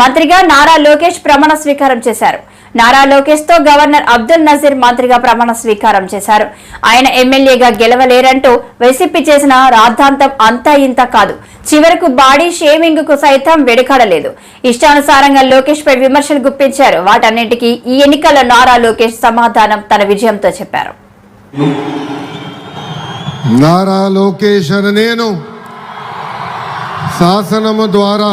మంత్రిగా నారా లోకేష్ ప్రమాణ స్వీకారం చేశారు. నారా లోకేష్తో గవర్నర్ అబ్దుల్ నజీర్ మంత్రిగా ప్రమాణ స్వీకారం చేశారు. ఆయన ఎమ్మెల్యేగా గెలవలేరంటూ వైసీపీ చేసిన రాద్ధాంతం అంతా ఇంత కాదు. చివరకు బాడీ షేమింగ్కు సైతం వెడుకాడలేదు ఇష్టానుసారంగా లోకేష్ పై విమర్శలు గుప్పించారు. వాటన్నింటికీ ఈ ఎన్నికల్లో నారా లోకేష్ సమాధానం తన విజయంతో చెప్పారు. నారా లోకేష్ నేను శాసనము ద్వారా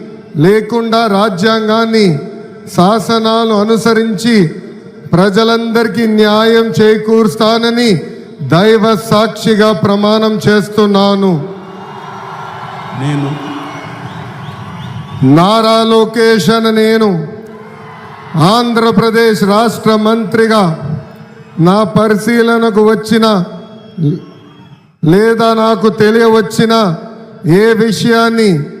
లేకుండా రాజ్యాంగాన్ని శాసనాలు అనుసరించి ప్రజలందరికీ న్యాయం చేకూరుస్తానని దైవ సాక్షిగా ప్రమాణం చేస్తున్నాను. నేను నారా లోకేష్ అని నేను ఆంధ్రప్రదేశ్ రాష్ట్ర మంత్రిగా నా పరిశీలనకు వచ్చిన లేదా నాకు తెలియవచ్చిన ఏ విషయాన్ని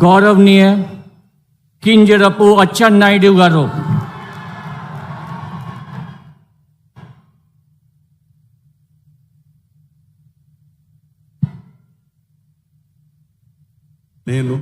గౌరవనీయ కింజరపు అచ్చెన్నాయుడు గారు నేను